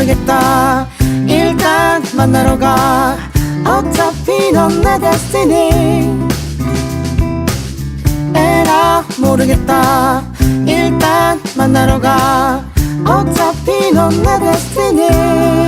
모르겠다. 일단 만나러 가. 어차피 넌 내 데스티니 에라 모르겠다. 일단 만나러 가. 어차피 넌 내 데스티니